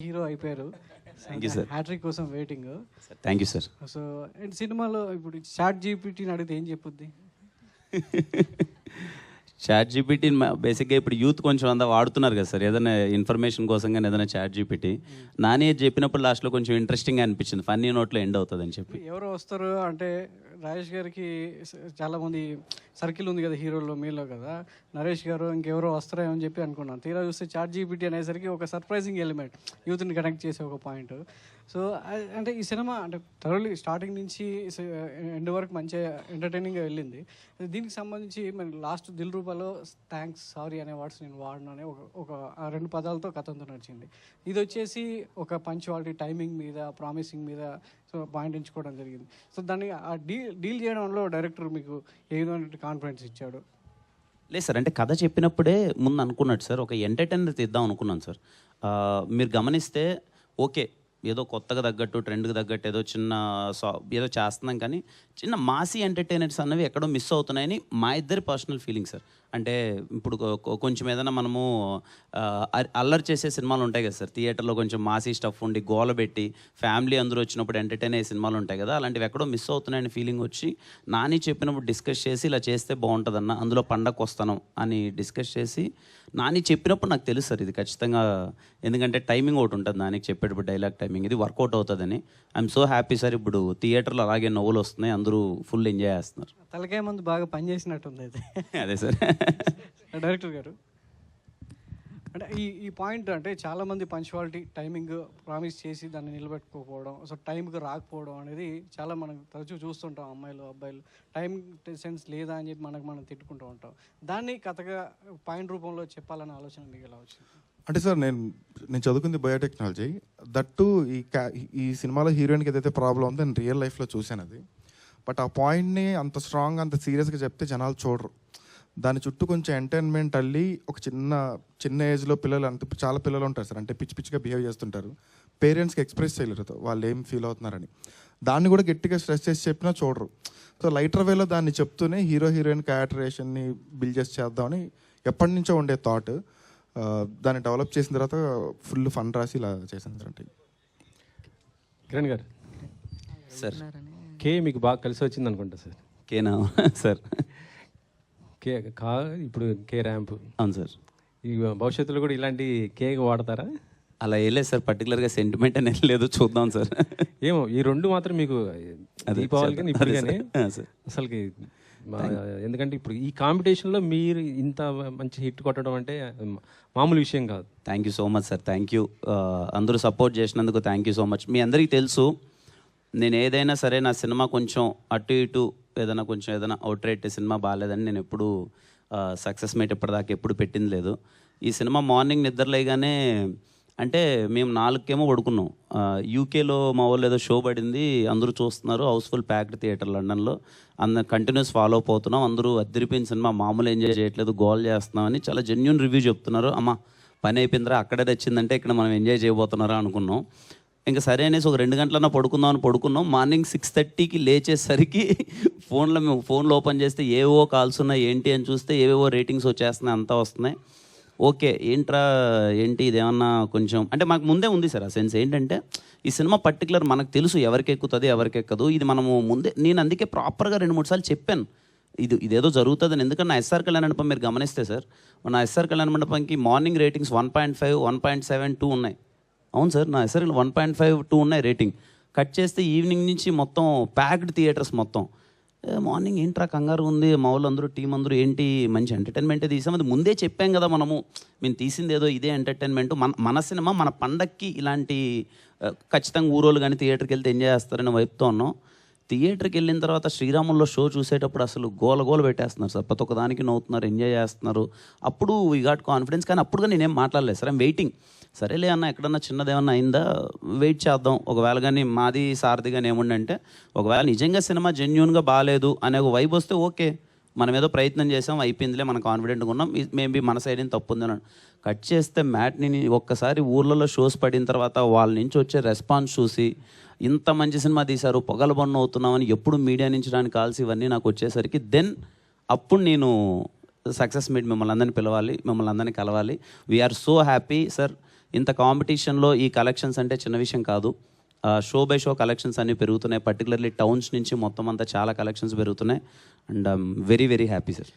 Hero అయిపోయారు. Thank you, sir. Hat trick కోసం waiting thank you sir so and సినిమాలో ఇప్పుడు చాట్ జీపీటీని అడిగితే ఏం చెప్పుద్ది? చాట్ జీపీటీ బేసిక్గా ఇప్పుడు యూత్ కొంచెం అంతా వాడుతున్నారు కదా సార్ ఏదైనా ఇన్ఫర్మేషన్ కోసం కానీ ఏదైనా చాట్ జీపీటీ. నాని అది చెప్పినప్పుడు లాస్ట్లో కొంచెం ఇంట్రెస్టింగ్ అనిపించింది. ఫన్నీ నోట్లో ఎండ్ అవుతుంది అని చెప్పి. ఎవరు వస్తారు అంటే రాజేష్ గారికి చాలా మంది సర్కిల్ ఉంది కదా హీరోల్లో మీలో కదా. నరేష్ గారు ఇంకెవరో వస్తారేమో అని చెప్పి అనుకున్నాను. తీరా చూస్తే చార్ట్ జీబీటీ అనేసరికి ఒక సర్ప్రైజింగ్ ఎలిమెంట్ యూత్ని కనెక్ట్ చేసే ఒక పాయింట్. సో అంటే ఈ సినిమా అంటే థరోలీ స్టార్టింగ్ నుంచి ఎండ్ వరకు మంచిగా ఎంటర్టైనింగ్గా వెళ్ళింది. దీనికి సంబంధించి మన లాస్ట్ దిల్ రూపాలో థ్యాంక్స్ సారీ అనే వర్డ్స్ నేను వాడిననే ఒక ఒక రెండు పదాలతో కథంతో నడిచింది. ఇది వచ్చేసి ఒక పంచువాలిటీ టైమింగ్ మీద ప్రామిసింగ్ మీద సో పాయింట్ ఎంచుకోవడం జరిగింది. సో దాన్ని ఆ డీల్ డీల్ చేయడంలో డైరెక్టర్ మీకు ఏ విధమైన కాన్ఫిడెన్స్ ఇచ్చాడు. లేదు సార్ అంటే కథ చెప్పినప్పుడే ముందు అనుకున్నాడు సార్ ఒక ఎంటర్టైనర్ తీద్దాం అనుకున్నాను సార్. మీరు గమనిస్తే ఓకే ఏదో కొత్తగా తగ్గట్టు ట్రెండ్కి తగ్గట్టు ఏదో చిన్న సా ఏదో చేస్తున్నాం కానీ చిన్న మాసీ ఎంటర్టైనర్స్ అన్నవి ఎక్కడో మిస్ అవుతున్నాయని మా ఇద్దరి పర్సనల్ ఫీలింగ్ సార్. అంటే ఇప్పుడు కొ- కొంచెం ఏదైనా మనము అల్లరి చేసే సినిమాలు ఉంటాయి కదా సార్. థియేటర్లో కొంచెం మాసీ స్టఫ్ ఉండి గోల పెట్టి ఫ్యామిలీ అందరూ వచ్చినప్పుడు ఎంటర్టైన్ అయ్యే సినిమాలు ఉంటాయి కదా. అలాంటివి ఎక్కడో మిస్ అవుతున్నాయని ఫీలింగ్ వచ్చి నాని చెప్పినప్పుడు డిస్కస్ చేసి ఇలా చేస్తే బాగుంటుందన్న అందులో పండగకు వస్తాను అని డిస్కస్ చేసి నాని చెప్పినప్పుడు నాకు తెలుసు సార్ ఇది ఖచ్చితంగా. ఎందుకంటే టైమింగ్ ఒకటి ఉంటుంది నానికి చెప్పేటప్పుడు డైలాగ్ టైమింగ్. ఇది వర్కౌట్ అవుతుందని. ఐఎమ్ సో హ్యాపీ సార్ ఇప్పుడు థియేటర్లో అలాగే నవ్వులు వస్తున్నాయి. అందరూ ఫుల్ ఎంజాయ్ చేస్తున్నారు. తలకాయ ముందు బాగా పనిచేసినట్టుంది అయితే. అదే సార్. డైరెక్టర్ గారు. అంటే ఈ ఈ పాయింట్ అంటే చాలా మంది పంచువాలిటీ టైమింగ్ ప్రామిస్ చేసి దాన్ని నిలబెట్టుకోకపోవడం సో టైంకి రాకపోవడం అనేది చాలా మనం తరచూ చూస్తుంటాం అమ్మాయిలు అబ్బాయిలు. టైం సెన్స్ లేదా అని చెప్పి మనకు మనం తిట్టుకుంటూ ఉంటాం. దాన్ని కథగా పాయింట్ రూపంలో చెప్పాలనే ఆలోచన మీకు ఎలా వచ్చింది? అంటే సార్ నేను నేను చదువుకుంది బయోటెక్నాలజీ. దట్టు ఈ ఈ సినిమాలో హీరోయిన్కి ఏదైతే ప్రాబ్లం ఉందో నేను రియల్ లైఫ్లో చూశాను అది. బట్ ఆ పాయింట్ని అంత స్ట్రాంగ్ అంత సీరియస్గా చెప్తే జనాలు చూడరు. దాని చుట్టూ కొంచెం ఎంటర్టైన్మెంట్ అల్లి ఒక చిన్న చిన్న ఏజ్లో పిల్లలు అంత చాలా పిల్లలు ఉంటారు సార్. అంటే పిచ్చి పిచ్చిగా బిహేవ్ చేస్తుంటారు. పేరెంట్స్కి ఎక్స్ప్రెస్ చేయలేరు వాళ్ళు ఏం ఫీల్ అవుతున్నారని. దాన్ని కూడా గట్టిగా స్ట్రెస్ చేసి చెప్పినా చూడరు. సో లైటర్ వేలో దాన్ని చెప్తూనే హీరో హీరోయిన్ క్యారెక్టరేషన్ని బిల్డ్ చేసి చేద్దామని ఎప్పటి నుంచో ఉండే థాట్. దాన్ని డెవలప్ చేసిన తర్వాత ఫుల్ ఫన్ రాసి ఇలా చేసాను సార్ అంటే. కిరణ్ గారు. సార్. కే మీకు బాగా కలిసి వచ్చింది అనుకుంటా సార్. కేనా? సార్. కే కా ఇప్పుడు కే ర్యాంప్. అవును సార్. ఈ భవిష్యత్తులో కూడా ఇలాంటి కే వాడతారా? అలా వెళ్ళలేదు సార్ పర్టికులర్గా సెంటిమెంట్ అనేది లేదు చూద్దాం సార్. ఏమో ఈ రెండు మాత్రం మీకు అదే దీపావళి కానీ ఇప్పుడు కానీ. అసలుకి ఎందుకంటే ఇప్పుడు ఈ కాంపిటీషన్లో మీరు ఇంత మంచి హిట్ కొట్టడం అంటే మామూలు విషయం కాదు. Thank you so much sir thank you అందరూ సపోర్ట్ చేసినందుకు థ్యాంక్ యూ సో మచ్ మీ అందరికీ తెలుసు నేను ఏదైనా సరే నా సినిమా కొంచెం అటు ఇటు ఏదైనా కొంచెం ఏదైనా అవుట్ రేట్ సినిమా బాగాలేదని నేను ఎప్పుడు సక్సెస్ మేట్ ఇప్పటిదాకా ఎప్పుడు పెట్టింది లేదు. ఈ సినిమా మార్నింగ్ నిద్రలేగానే అంటే మేము నాలుగుకేమో పడుకున్నాం. యూకేలో మా వాళ్ళు ఏదో షో పడింది అందరూ చూస్తున్నారు హౌస్ఫుల్ ప్యాక్డ్ థియేటర్ లండన్లో. అందరు కంటిన్యూస్ ఫాలో అప్ అవుతున్నాం. అందరూ అద్దరిపోయిన సినిమా మామూలు ఎంజాయ్ చేయట్లేదు గోల్ చేస్తున్నామని చాలా జెన్యున్ రివ్యూ చెప్తున్నారు. అమ్మ పని అయిపోయిందిరా అక్కడే తెచ్చిందంటే ఇక్కడ మనం ఎంజాయ్ చేయబోతున్నారా అనుకున్నాం. ఇంకా సరే అనేసి ఒక రెండు గంటలన్నా పడుకుందాం అని పడుకున్నాం. మార్నింగ్ సిక్స్ థర్టీకి లేచేసరికి ఫోన్లో మేము ఫోన్లో ఓపెన్ చేస్తే ఏవో కాల్స్ ఉన్నాయి ఏంటి అని చూస్తే ఏవేవో రేటింగ్స్ వచ్చేస్తున్నాయి అంతా వస్తున్నాయి. ఓకే ఏంట్రా ఏంటి ఇదేమన్నా కొంచెం అంటే మాకు ముందే ఉంది సార్ ఆ సెన్స్. ఏంటంటే ఈ సినిమా పర్టికులర్ మనకు తెలుసు ఎవరికి ఎక్కుతుంది ఎవరికి ఎక్కదు. ఇది మనము ముందే నేను అందుకే ప్రాపర్గా రెండు మూడు సార్లు చెప్పాను. ఇది ఇదేదో జరుగుతుందని ఎందుకంటే నా ఎస్ఆర్ కళ్యాణ మండపం మీరు గమనిస్తే సార్ నా ఎస్ఆర్ కళ్యాణ మండపంకి morning ratings one point five one point seven two ఉన్నాయి. అవును సార్ నా sir one point five two ఉన్నాయి రేటింగ్ కట్ చేస్తే ఈవినింగ్ నుంచి మొత్తం ప్యాక్డ్ థియేటర్స్ మొత్తం. మార్నింగ్ ఏంట్రా కంగారు ఉంది? మా వాళ్ళు అందరూ టీం అందరూ ఏంటి? మంచి ఎంటర్టైన్మెంటే తీసాం. అది ముందే చెప్పాం కదా మనము. మేము తీసింది ఏదో ఇదే ఎంటర్టైన్మెంట్ మన మన సినిమా మన పండక్కి ఇలాంటి ఖచ్చితంగా ఊరోళ్ళు కానీ థియేటర్కి వెళ్తే ఎంజాయ్ చేస్తారని వైపుతో ఉన్నాం. థియేటర్కి వెళ్ళిన తర్వాత శ్రీరాముల్లో షో చూసేటప్పుడు అసలు గోల గోల పెట్టేస్తున్నారు సార్. ప్రతి ఒక్కదానికి నవ్వుతున్నారు ఎంజాయ్ చేస్తున్నారు. అప్పుడు వీ గాట్ కాన్ఫిడెన్స్ కానీ అప్పుడుగా నేనేం మాట్లాడలేదు సార్. ఐమ్ వెయిటింగ్ సరేలే అన్న ఎక్కడన్నా చిన్నదేమన్నా అయిందా? వెయిట్ చేద్దాం. ఒకవేళ కానీ మాది సారథి కానీ ఏముండంటే ఒకవేళ నిజంగా సినిమా జెన్యున్గా బాగాలేదు అనే ఒక వైబ్ వస్తే ఓకే మనం ఏదో ప్రయత్నం చేసాం అయిపోయిందిలే మనం కాన్ఫిడెంట్గా ఉన్నాం. మేబీ మన సైడ్ ఏం తప్పు ఉందని కట్ చేస్తే మ్యాట్ని ఒక్కసారి ఊర్లలో షోస్ పడిన తర్వాత వాళ్ళ నుంచి వచ్చే రెస్పాన్స్ చూసి ఇంత మంచి సినిమా తీశారు పొగల బొన్న అవుతున్నామని ఎప్పుడు మీడియా నుంచి రాని కాల్స్ ఇవన్నీ నాకు వచ్చేసరికి దెన్ అప్పుడు నేను సక్సెస్ మీట్ మిమ్మల్ని అందరిని పిలవాలి మిమ్మల్ని అందరిని కలవాలి. వీఆర్ సో హ్యాపీ సార్ ఇంత కాంపిటీషన్లో ఈ కలెక్షన్స్ అంటే చిన్న విషయం కాదు. షో బై షో కలెక్షన్స్ అన్ని పెరుగుతున్నాయి. పర్టికులర్లీ టౌన్స్ నుంచి మొత్తం అంతా చాలా కలెక్షన్స్ పెరుగుతున్నాయి. And I'm very very happy sir